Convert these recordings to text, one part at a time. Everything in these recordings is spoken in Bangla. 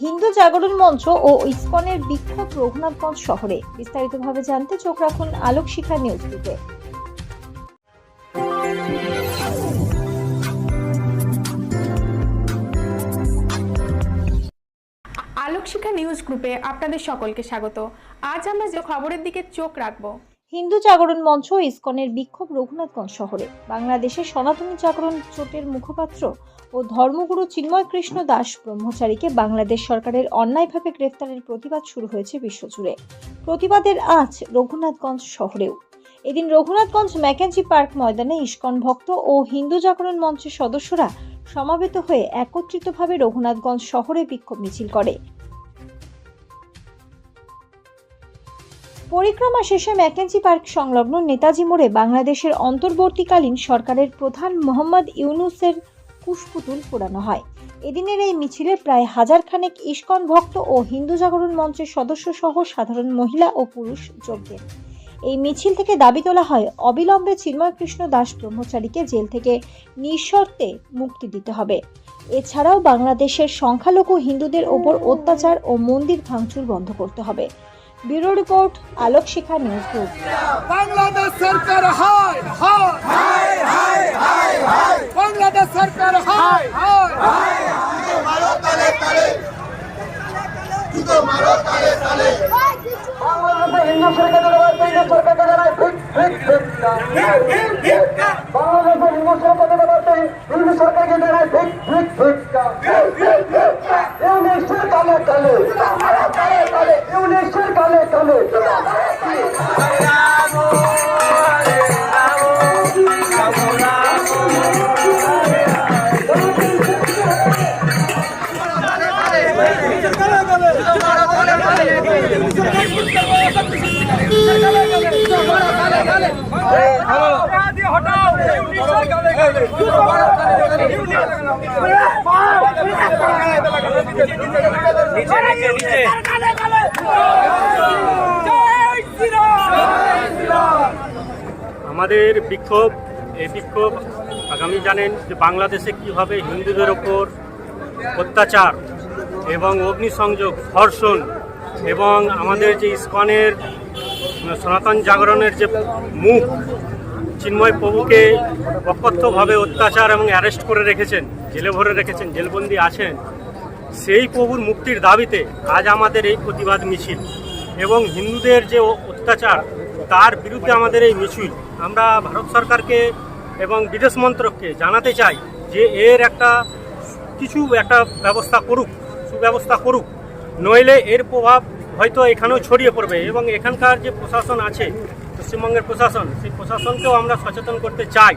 হিন্দু জাগরণ মঞ্চ ও ইসকনের বিক্ষোভ রঘুনাথগঞ্জ শহরে বিস্তারিতভাবে জানতে চোখ রাখুন আলোক শিখা নিউজ গ্রুপে আলোকশিখা নিউজ গ্রুপে আপনাদের সকলকে স্বাগত। আজ আমরা যে খবরের দিকে চোখ রাখব। হিন্দু জাগরণ মঞ্চ ইসকনের বিক্ষোভ রঘুনাথগঞ্জ শহরে। বাংলাদেশের সনাতনী জাগরণ জোটের মুখপাত্র ও ধর্মগুরু চিন্ময় কৃষ্ণ দাস ব্রহ্মচারীকে বাংলাদেশ সরকারের অন্যায়ভাবে গ্রেফতারের প্রতিবাদ শুরু হয়েছে বিশ্বজুড়ে। প্রতিবাদের আজ রঘুনাথগঞ্জ শহরেও। এদিন রঘুনাথগঞ্জ ম্যাকেঞ্জি পার্ক ময়দানে ইস্কন ভক্ত ও হিন্দু জাগরণ মঞ্চের সদস্যরা সমাবেত হয়ে একত্রিতভাবে রঘুনাথগঞ্জ শহরে বিক্ষোভ মিছিল করে। পরিক্রমা শেষে ম্যাকেঞ্জি পার্ক সংলগ্ন নেতাজি মোড়ে বাংলাদেশের অন্তর্বর্তীকালীন সরকারের প্রধান মোহাম্মদ ইউনুসের কুশপুতুল পোড়ানো হয়। এদিনের এই মিছিলে প্রায় হাজার খানেক ইস্কন ভক্ত ও হিন্দু জাগরণ মঞ্চের সদস্য সহ সাধারণ মহিলা ও পুরুষ যোগ দেন। এই মিছিল থেকে দাবি তোলা হয়, অবিলম্বে চিন্ময় কৃষ্ণ দাস ব্রহ্মচারীকে জেল থেকে নিঃশর্তে মুক্তি দিতে হবে। এছাড়াও বাংলাদেশের সংখ্যালঘু হিন্দুদের ওপর অত্যাচার ও মন্দির ভাঙচুর বন্ধ করতে হবে। Bureau report Alok Shikha news group. Bangladesh সরকার হায় হায় হায় হায় হায় বাংলাদেশ সরকার হায় হায় বাংলাদেশে হিন্দু সরকারের হিন্দু সরকারের বাংলাদেশে হিন্দু সরকারের হিন্দু সরকারকে কালে কালে। ইউনিশের আমাদের বিক্ষোভ, এই বিক্ষোভ আগামী জানেন যে বাংলাদেশে কীভাবে হিন্দুদের ওপর অত্যাচার এবং অগ্নিসংযোগ, ধর্ষণ এবং আমাদের যে ইস্কনের সনাতন জাগরণের যে মুখ, চিন্ময় প্রভুকে অকথ্যভাবে অত্যাচার এবং অ্যারেস্ট করে রেখেছেন, জেলে ভরে রেখেছেন, জেলবন্দি আছেন, সেই প্রভুর মুক্তির দাবিতে আজ আমাদের এই প্রতিবাদ মিছিল এবং হিন্দুদের যে অত্যাচার, তার বিরুদ্ধে আমাদের এই মিছিল। আমরা ভারত সরকারকে এবং বিদেশ মন্ত্রককে জানাতে চাই যে এর একটা কিছু একটা ব্যবস্থা করুক, সুব্যবস্থা করুক, নইলে এর প্রভাব হয়তো এখানেও ছড়িয়ে পড়বে এবং এখানকার যে প্রশাসন আছে, পশ্চিমবঙ্গের প্রশাসন, সেই প্রশাসনকেও আমরা সচেতন করতে চাই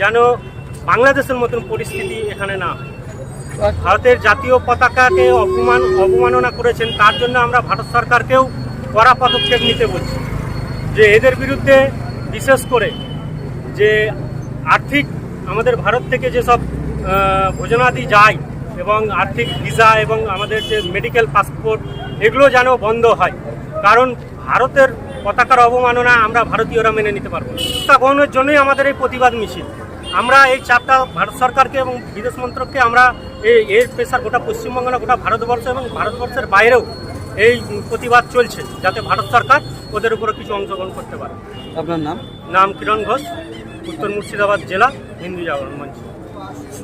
যেন বাংলাদেশের মতন পরিস্থিতি এখানে না ভারতের জাতীয় পতাকাকে অপমান, অবমাননা করেছেন, তার জন্য আমরা ভারত সরকারকেও কড়া পদক্ষেপ নিতে বলছি। যে এদের বিরুদ্ধে বিশেষ করে যে আর্থিক আমাদের ভারত থেকে যেসব ভোজনাদি যায় এবং আর্থিক ভিসা এবং আমাদের যে মেডিকেল পাসপোর্ট এগুলো যেন বন্ধ হয়। কারণ ভারতের পতাকার অবমাননা আমরা ভারতীয়রা মেনে নিতে পারব গ্রহণের জন্যই আমাদের এই প্রতিবাদ মিছিল। আমরা এই চাপটা ভারত সরকারকে এবং বিদেশ মন্ত্রককে আমরা এই এর প্রেশার গোটা পশ্চিমবঙ্গ না গোটা ভারতবর্ষ এবং ভারতবর্ষের বাইরেও এই প্রতিবাদ চলছে যাতে ভারত সরকার ওদের উপরে কিছু অংশগ্রহণ করতে পারে। আপনার নাম? নাম কিরণ ঘোষ উত্তর মুর্শিদাবাদ জেলা হিন্দু জাগরণ মঞ্চ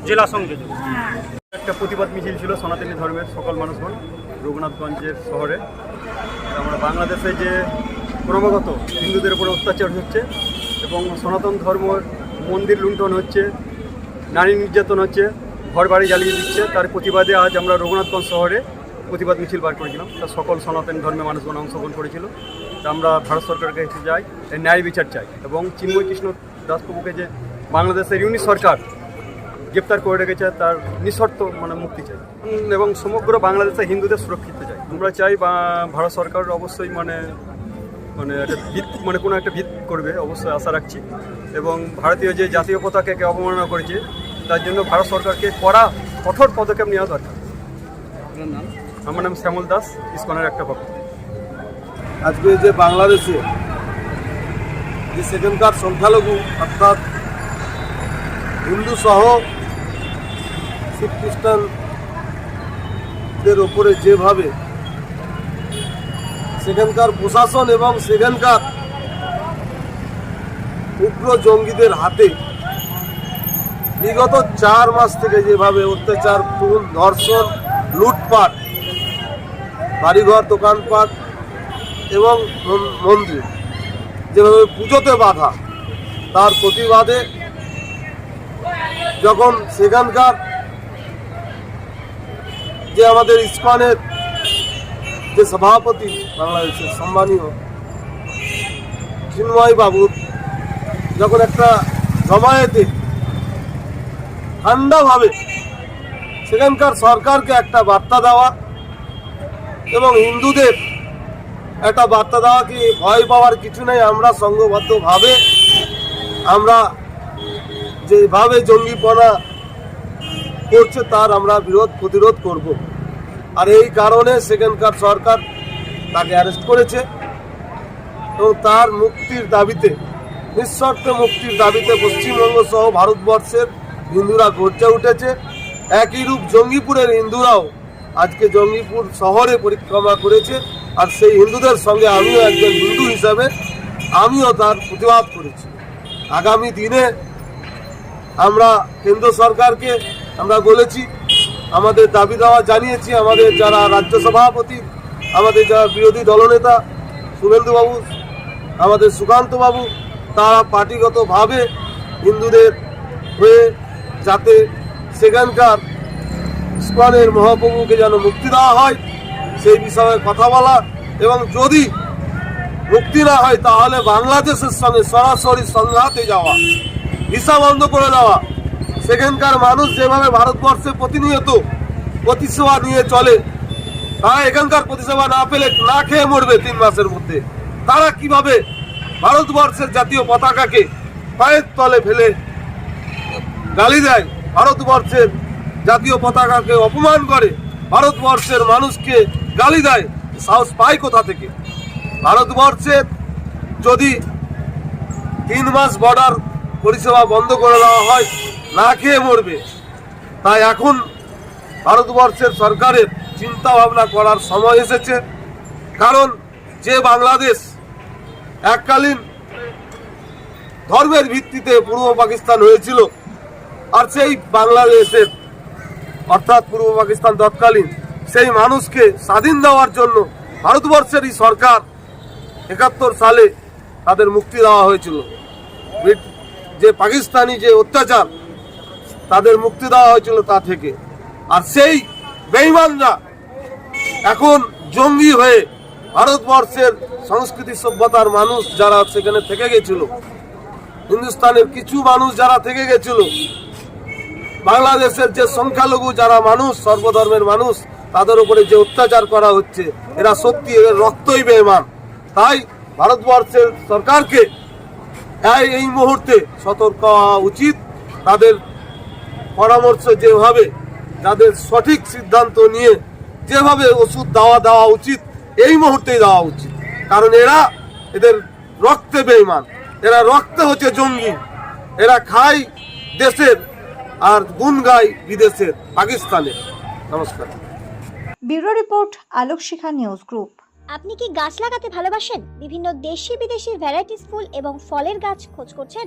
জেলা সংযোজক। একটা প্রতিবাদ মিছিল ছিল সনাতনী ধর্মের সকল মানুষগণ রঘুনাথগঞ্জের শহরে। আমরা বাংলাদেশে যে ক্রমাগত হিন্দুদের উপর অত্যাচার হচ্ছে এবং সনাতন ধর্মের মন্দির লুণ্ঠন হচ্ছে, নারী নির্যাতন হচ্ছে ঘর বাড়ি জ্বালিয়ে দিচ্ছে, তার প্রতিবাদে আজ আমরা রঘুনাথগঞ্জ শহরে প্রতিবাদ মিছিল বার করেছিলাম। তা সকল সনাতন ধর্মের মানুষগণ অংশগ্রহণ করেছিল। তা আমরা ভারত সরকারের কাছে যাই ন্যায় বিচার চাই এবং চিন্ময় কৃষ্ণ দাসপ্রভুকে যে বাংলাদেশের ইউনিট সরকার গ্রেপ্তার করে রেখেছে তার নিঃশর্ত মানে মুক্তি চাই। এবং সমগ্র বাংলাদেশে হিন্দুদের সুরক্ষিত চাই। আমরা চাই বা ভারত সরকার অবশ্যই মানে মানে একটা ভিত মানে কোনো একটা ভিত করবে অবশ্যই আশা রাখছি। এবং ভারতীয় যে জাতীয় পতাকাকে অবমাননা করেছে তার জন্য ভারত সরকারকে কড়া কঠোর পদক্ষেপ নেওয়া দরকার। আমার নাম শ্যামল দাস ইস্কনের একটা পক্ষ। আজকে যে বাংলাদেশে যে সেখানকার সংখ্যালঘু অর্থাৎ হিন্দু সহ শিখ খ্রিস্টান হিন্দুদের ওপরে যেভাবে সেখানকার প্রশাসন এবং সেখানকার উগ্র জঙ্গিদের হাতে বিগত চার মাস থেকে যেভাবে অত্যাচার খুন ধর্ষণ, লুটপাট, বাড়িঘর, দোকানপাট এবং মন্দির যেভাবে পুজোতে বাধা, তার প্রতিবাদে যখন সেখানকার যে আমাদের ইস্কনের যে সভাপতি, বাংলাদেশের সম্মানীয় চিন্ময় বাবুর যখন একটা জমায়েতে ঠান্ডাভাবে সেখানকার সরকারকে একটা বার্তা দেওয়া এবং হিন্দুদের একটা বার্তা দেওয়া কি ভয় পাওয়ার কিছু নেই, আমরা সংঘবদ্ধভাবে আমরা যেভাবে জঙ্গিপনা করছে তার আমরা বিরোধ প্রতিরোধ করব। আর এই কারণে সেখানকার সরকার তাকে অ্যারেস্ট করেছে এবং তার মুক্তির দাবিতে, নিঃশর্ত মুক্তির দাবিতে পশ্চিমবঙ্গ সহ ভারতবর্ষের হিন্দুরা গর্জে উঠেছে। একই রূপ জঙ্গিপুরের হিন্দুরাও আজকে জঙ্গিপুর শহরে পরিক্রমা করেছে আর সেই হিন্দুদের সঙ্গে আমিও একজন হিন্দু হিসাবে আমিও তার প্রতিবাদ করেছি। আগামী দিনে আমরা কেন্দ্র সরকারকে আমরা বলেছি, আমাদের দাবি দেওয়া জানিয়েছি, আমাদের যারা রাজ্য সভাপতি, আমাদের যারা বিরোধী দলনেতা, শুভেন্দুবাবু, আমাদের সুকান্তবাবু, তারা পার্টিগতভাবে হিন্দুদের হয়ে যাতে সেখানকার ইস্কনের মহাপ্রভুকে যেন মুক্তি দেওয়া হয়, সেই বিষয়ে কথা বলা এবং যদি মুক্তি না হয়, তাহলে বাংলাদেশের সঙ্গে সরাসরি সংঘাতে যাওয়া, ভিসা বন্ধ করে দেওয়া সেখানকার মানুষ যেভাবে ভারতবর্ষে প্রতিনিয়ত প্রতিসেবা নিয়ে চলে, তারা এখানকার প্রতিসেবা না পেলে না খেয়ে মরবে তিন মাসের মধ্যে। তারা কীভাবে ভারতবর্ষের জাতীয় পতাকাকে পায়ের তলে ফেলে গালি দেয়? ভারতবর্ষের জাতীয় পতাকাকে অপমান করে? ভারতবর্ষের মানুষকে গালি দেয়? সাহস পায় কোথা থেকে? ভারতবর্ষের যদি তিন মাস বর্ডার পরিষেবা বন্ধ করে দেওয়া হয় না খেয়ে মরবে। তাই এখন ভারতবর্ষের সরকারের চিন্তা ভাবনা করার সময় এসেছে। কারণ যে বাংলাদেশ এককালীন ধর্মের ভিত্তিতে পূর্ব পাকিস্তান হয়েছিল, আর সেই বাংলাদেশের, অর্থাৎ পূর্ব পাকিস্তান তৎকালীন, সেই মানুষকে স্বাধীন দেওয়ার জন্য ভারতবর্ষের এই সরকার একাত্তর সালে তাদের মুক্তি দেওয়া হয়েছিল। যে পাকিস্তানি যে অত্যাচার তাদের মুক্তি দেওয়া হয়েছিল তা থেকে। আর সেই বেইমানরা এখন জঙ্গি হয়ে ভারতবর্ষের সংস্কৃতি সভ্যতার মানুষ যারা সেখানে থেকে গেছিল, হিন্দুস্তানের কিছু মানুষ যারা থেকে গেছিল, বাংলাদেশের যে সংখ্যালঘু যারা মানুষ, সর্বধর্মের মানুষ, তাদের উপরে যে অত্যাচার করা হচ্ছে, এরা সত্যি এদের রক্তই বেমান তাই ভারতবর্ষের সরকারকে এই এই মুহূর্তে সতর্ক হওয়া উচিত। তাদের পরামর্শ যেভাবে যাদের সঠিক সিদ্ধান্ত নিয়ে যেভাবে ওষুধ দেওয়া দেওয়া উচিত এই মুহূর্তেই দেওয়া উচিত। কারণ এরা এদের রক্তে বেইমান এরা রক্তে হচ্ছে জঙ্গি। এরা খায় দেশের আর গুণ গায় বিদেশের পাকিস্তানের। নমস্কার। Bureau report Alok Shikha news group. আপনি কি গাছ লাগাতে ভালোবাসেন? বিভিন্ন দেশি বিদেশি ভ্যারাইটিস ফুল এবং ফলের গাছ খোঁজ করছেন?